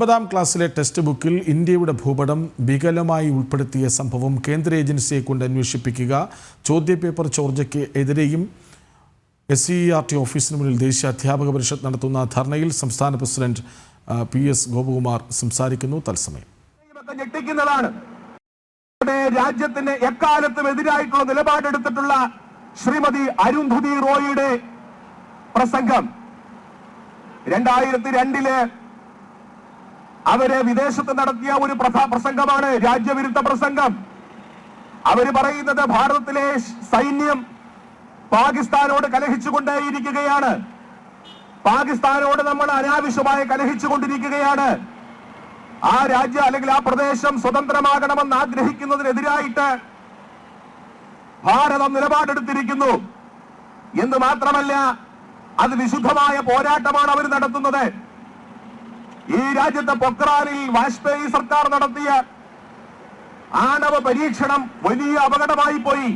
ഒൻപതാം ക്ലാസ്സിലെ ടെക്സ്റ്റ് ബുക്കിൽ ഇന്ത്യയുടെ ഭൂപടം വികലമായി ഉൾപ്പെടുത്തിയ സംഭവം കേന്ദ്ര ഏജൻസിയെ കൊണ്ട് അന്വേഷിപ്പിക്കുക ചോദ്യപേപ്പർ ചോർജയ്ക്ക് എതിരെയും എസ് സി ആർ ടി ഓഫീസിന് മുന്നിൽ ദേശീയ അധ്യാപക പരിഷത്ത് നടത്തുന്ന ധർണയിൽ സംസ്ഥാന പ്രസിഡന്റ് പി എസ് ഗോപകുമാർ സംസാരിക്കുന്നു. തത്സമയം. നമ്മുടെ രാജ്യത്തിന് എക്കാലത്തും എതിരായിട്ടുള്ള നിലപാടെടുത്തിട്ടുള്ള ശ്രീമതി അരുന്ധതി റോയിയുടെ പ്രസംഗം. രണ്ടായിരത്തി രണ്ടിൽ അവർ വിദേശത്ത് നടത്തിയ ഒരു പ്രസംഗമാണ് രാജ്യവിരുദ്ധ പ്രസംഗം. അവർ പറയുന്നത് ഭാരതത്തിലെ സൈന്യം പാകിസ്ഥാനോട് കലഹിച്ചുകൊണ്ടേയിരിക്കുകയാണ്. പാകിസ്ഥാനോട് നമ്മൾ അനാവശ്യമായി കലഹിച്ചുകൊണ്ടിരിക്കുകയാണ്. ആ രാജ്യം അല്ലെങ്കിൽ ആ പ്രദേശം സ്വതന്ത്രമാകണമെന്ന് ആഗ്രഹിക്കുന്നതിനെതിരായിട്ട് ഭാരതം നിലപാടെടുത്തിരിക്കുന്നു. എന്ന് മാത്രമല്ല അത് വിശുദ്ധമായ പോരാട്ടമാണ് അവർ നടത്തുന്നത്. ഈ രാജ്യത്തെ പൊക്രാനിൽ വാജ്പേയി സർക്കാർ നടത്തിയ ആണവ പരീക്ഷണം വലിയ അപകടമായി പോയി.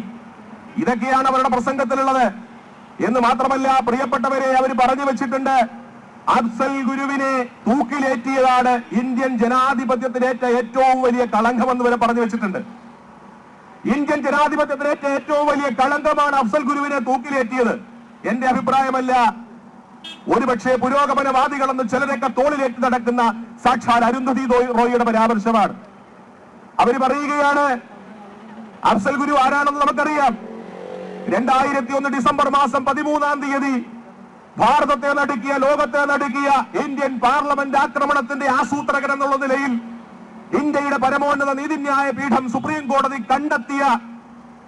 ഇതൊക്കെയാണ് അവരുടെ പ്രസംഗത്തിലുള്ളത്. എന്ന് മാത്രമല്ല പ്രിയപ്പെട്ടവരെ അവർ പറഞ്ഞു വെച്ചിട്ടുണ്ട് അഫ്സൽ ഗുരുവിനെ തൂക്കിലേറ്റിയതാണ് ഇന്ത്യൻ ജനാധിപത്യത്തിനേറ്റ ഏറ്റവും വലിയ കളങ്കമെന്ന് വരെ പറഞ്ഞു വെച്ചിട്ടുണ്ട്. ഇന്ത്യൻ ജനാധിപത്യത്തിനേറ്റ ഏറ്റവും വലിയ കളങ്കമാണ് അഫ്സൽ ഗുരുവിനെ തൂക്കിലേറ്റിയത്. എന്റെ അഭിപ്രായമല്ല ഒരുപക്ഷെ പുരോഗമനവാദികളെന്ന് ചിലരൊക്കെ തോളിലേറ്റ് നടക്കുന്ന സാക്ഷാൽ അരുന്ധതി റോയിയുടെ പരാമർശമാണ്. അവർ പറയുകയാണ് അഫ്സൽ ഗുരു ആരാണെന്ന് നമുക്കറിയാം. രണ്ടായിരത്തി ഒന്ന് ഡിസംബർ മാസം പതിമൂന്നാം തീയതി ഭാരതത്തെ നടുക്കിയ ലോകത്തെ നടുക്കിയ ഇന്ത്യൻ പാർലമെന്റ് ആക്രമണത്തിന്റെ ആസൂത്രകൻ എന്നുള്ള നിലയിൽ ഇന്ത്യയുടെ പരമോന്നത നീതിന്യായ പീഠം സുപ്രീം കോടതി കണ്ടെത്തിയ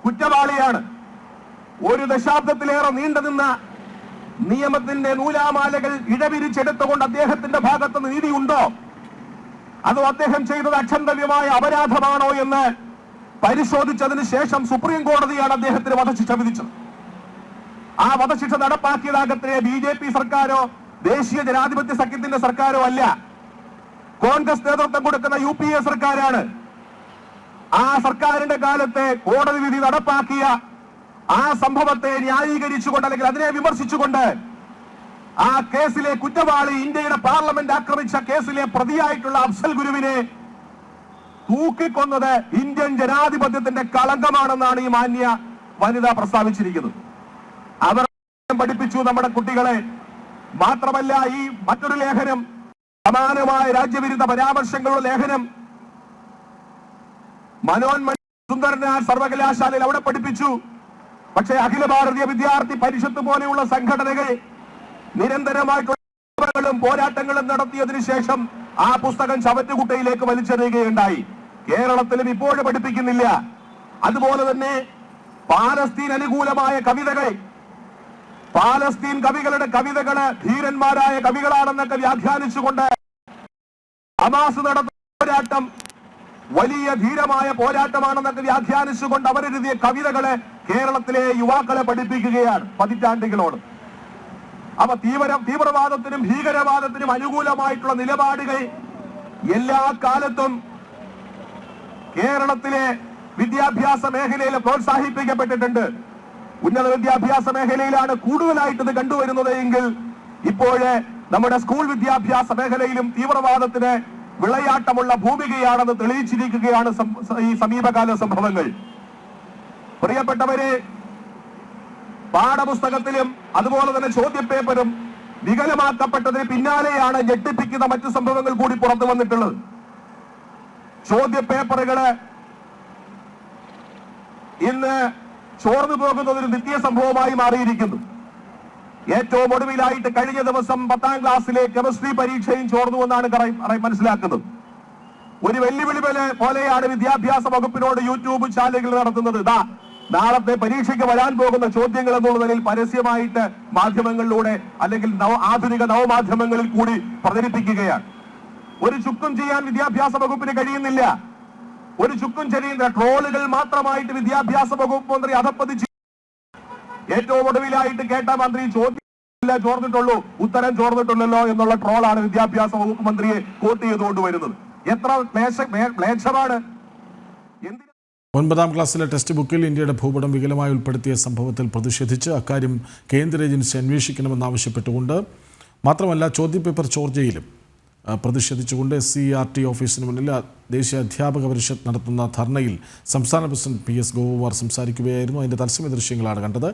കുറ്റവാളിയാണ്. ഒരു ദശാബ്ദത്തിലേറെ നീണ്ടുനിന്ന നിയമത്തിന്റെ നൂലാമാലകൾ ഇടപിരിച്ചെടുത്തുകൊണ്ട് അദ്ദേഹത്തിന്റെ ഭാഗത്ത് നീതിയുണ്ടോ? അതോ അദ്ദേഹം ചെയ്തത് അക്ഷന്തവ്യമായ അപരാധമാണോ എന്ന് പരിശോധിച്ചതിന് ശേഷം സുപ്രീം കോടതിയാണ് അദ്ദേഹത്തിന് വധശിക്ഷ വിധിച്ചത്. ആ വധശിക്ഷ നടപ്പാക്കിയതാകത്തെ ബി ജെ പി സർക്കാരോ ദേശീയ ജനാധിപത്യ സഖ്യത്തിന്റെ സർക്കാരോ അല്ല. കോൺഗ്രസ് നേതൃത്വം കൊടുക്കുന്ന യു പി എ സർക്കാരാണ്. ആ സർക്കാരിന്റെ കാലത്തെ കോടതി വിധി നടപ്പാക്കിയ ആ സംഭവത്തെ ന്യായീകരിച്ചുകൊണ്ട് അല്ലെങ്കിൽ അതിനെ വിമർശിച്ചുകൊണ്ട് ആ കേസിലെ കുറ്റവാളി ഇന്ത്യയുടെ പാർലമെന്റ് ആക്രമിച്ച കേസിലെ പ്രതിയായിട്ടുള്ള അഫ്സൽ ഗുരുവിനെ തൂക്കിക്കൊന്നത് ഇന്ത്യൻ ജനാധിപത്യത്തിന്റെ കളങ്കമാണെന്നാണ് ഈ മാന്യ വനിത പ്രസ്താവിച്ചിരിക്കുന്നത്. അവർ പഠിപ്പിച്ചു നമ്മുടെ കുട്ടികളെ. മാത്രമല്ല ഈ മറ്റൊരു ലേഖനം സമാനമായ രാജ്യവിരുദ്ധ പരാമർശങ്ങളുടെ ലേഖനം മനോന്മണി സുന്ദരനാഥ് സർവകലാശാലയിൽ അവിടെ പഠിപ്പിച്ചു. പക്ഷേ അഖില ഭാരതീയ വിദ്യാർത്ഥി പരിഷത്ത് പോലെയുള്ള സംഘടനകൾ നിരന്തരമായിട്ടുള്ള പോരാട്ടങ്ങളും നടത്തിയതിനു ശേഷം ആ പുസ്തകം ചവറ്റുകുട്ടയിലേക്ക് വലിച്ചെറിയുകയുണ്ടായി. കേരളത്തിലും ഇപ്പോഴും പഠിപ്പിക്കുന്നില്ല. അതുപോലെ തന്നെ പാലസ്തീൻ അനുകൂലമായ കവിതകൾ. പാലസ്തീൻ കവികളുടെ കവിതകൾ ധീരന്മാരായ കവികളാണെന്നൊക്കെ വ്യാഖ്യാനിച്ചുകൊണ്ട് ഹമാസ് നടത്തുന്ന പോരാട്ടം വലിയ ധീരമായ പോരാട്ടമാണെന്നൊക്കെ വ്യാഖ്യാനിച്ചുകൊണ്ട് അവരെഴുതിയ കവിതകളെ കേരളത്തിലെ യുവാക്കളെ പഠിപ്പിക്കുകയാണ് പതിറ്റാണ്ടുകളോട് അപ്പൊ തീവ്ര തീവ്രവാദത്തിനും ഭീകരവാദത്തിനും അനുകൂലമായിട്ടുള്ള നിലപാടുകൾ എല്ലാ കാലത്തും കേരളത്തിലെ വിദ്യാഭ്യാസ മേഖലയിൽ പ്രോത്സാഹിപ്പിക്കപ്പെട്ടിട്ടുണ്ട്. ഉന്നത വിദ്യാഭ്യാസ മേഖലയിലാണ് കൂടുതലായിട്ട് ഇത് കണ്ടുവരുന്നത് എങ്കിൽ ഇപ്പോഴ് നമ്മുടെ സ്കൂൾ വിദ്യാഭ്യാസ മേഖലയിലും തീവ്രവാദത്തിന് വിളയാട്ടമുള്ള ഭൂമികയാണെന്ന് തെളിയിച്ചിരിക്കുകയാണ് ഈ സമീപകാല സംഭവങ്ങൾ. പ്രിയപ്പെട്ടവരെ പാഠപുസ്തകത്തിലും അതുപോലെ തന്നെ ചോദ്യപേപ്പറും വികലമാക്കപ്പെട്ടതിന് പിന്നാലെയാണ് ഞെട്ടിപ്പിക്കുന്ന മറ്റു സംഭവങ്ങൾ കൂടി പുറത്തു വന്നിട്ടുള്ളത്. ചോദ്യപേപ്പറുകൾ ഇന്ന് ചോർന്നു പോകുന്നത് ഒരു നിത്യ സംഭവമായി മാറിയിരിക്കുന്നു. ഏറ്റവും ഒടുവിലായിട്ട് കഴിഞ്ഞ ദിവസം പത്താം ക്ലാസ്സിലെ കെമിസ്ട്രി പരീക്ഷയും ചോർന്നു എന്നാണ് മനസ്സിലാക്കുന്നത്. ഒരു വെല്ലുവിളി പോലെ- പോലെയാണ് വിദ്യാഭ്യാസ വകുപ്പിനോട് യൂട്യൂബ് ചാനലുകൾ നടത്തുന്നത്. ഇതാ നാളത്തെ പരീക്ഷയ്ക്ക് വരാൻ പോകുന്ന ചോദ്യങ്ങൾ എന്നുള്ള നിലയിൽ പരസ്യമായിട്ട് മാധ്യമങ്ങളിലൂടെ അല്ലെങ്കിൽ ആധുനിക നവമാധ്യമങ്ങളിൽ കൂടി പ്രചരിപ്പിക്കുകയാണ്. ഒരു ചുക്കും ചെയ്യാൻ വിദ്യാഭ്യാസ വകുപ്പിന് കഴിയുന്നില്ല. ഒരു ചുക്കും ചെയ്യുന്ന ട്രോളുകൾ മാത്രമായിട്ട് വിദ്യാഭ്യാസ വകുപ്പ് മന്ത്രി അധപ്പതിച്ച്. ഏറ്റവും ഒടുവിലായിട്ട് കേട്ട മന്ത്രി ചോദ്യം ചോർന്നിട്ടുള്ളൂ. ഉത്തരം ചോർന്നിട്ടുള്ളല്ലോ എന്നുള്ള ട്രോളാണ് വിദ്യാഭ്യാസ വകുപ്പ് മന്ത്രിയെ കോട്ട് ചെയ്തുകൊണ്ട് വരുന്നത്. എത്ര ക്ലേശ- ക്ലേശമാണ്? ഒൻപതാം ക്ലാസ്സിലെ ടെക്സ്റ്റ് ബുക്കിൽ ഇന്ത്യയുടെ ഭൂപടം വികലമായി ഉൾപ്പെടുത്തിയ സംഭവത്തിൽ പ്രതിഷേധിച്ച് അക്കാര്യം കേന്ദ്ര ഏജൻസി അന്വേഷിക്കണമെന്നാവശ്യപ്പെട്ടുകൊണ്ട് മാത്രമല്ല ചോദ്യപേപ്പർ ചോർച്ചയിലും പ്രതിഷേധിച്ചുകൊണ്ട് എസ് സി ആർ ടി ഓഫീസിന് മുന്നിൽ ദേശീയ അധ്യാപക പരിഷത്ത് നടത്തുന്ന ധർണയിൽ സംസ്ഥാന പ്രസിഡന്റ് പി എസ് ഗോകുമാർ സംസാരിക്കുകയായിരുന്നു. അതിന്റെ തത്സമയ ദൃശ്യങ്ങളാണ് കണ്ടത്.